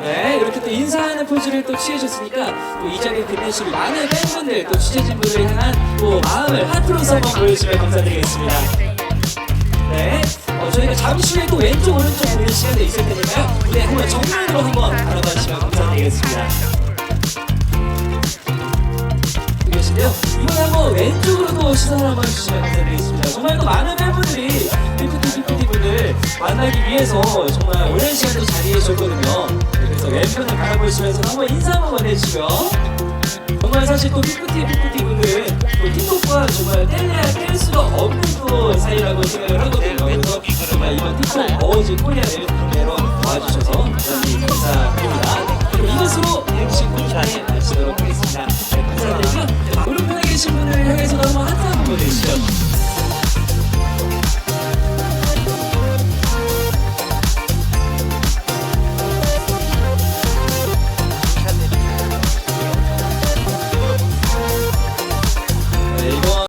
네, 이렇게 또 인사하는 포즈를 또 취해줬으니까 또 이 자리에 빛내실 많은 팬분들 또 취재진분들을 향한 또 마음을 하트로서 한번 보여주시면 감사드리겠습니다. 네, 어, 저희가 잠시 후에 또 왼쪽 오른쪽 보는 시간도 있을 테니까요. 네, 한번 정면으로 한번 바라봐 주시면 감사드리겠습니다. 이번에 한번 왼쪽으로 또 시선을 한번 주시면 감사드리겠습니다. 정말 또 많은 팬 만나기 위해서 정말 오랜 시간 또 자리해 줬거든요. 네, 그래서 왼편을 바라보시면서 한번 인사 한번 해주시고요. 정말 사실 또 피프티 피프티 분들은 또 틱톡과 정말 뗄래야 뗄 수가 없는 또 사이라고 생각을 하거든요. 그래서 정말 이번 틱톡 어워즈 코리아를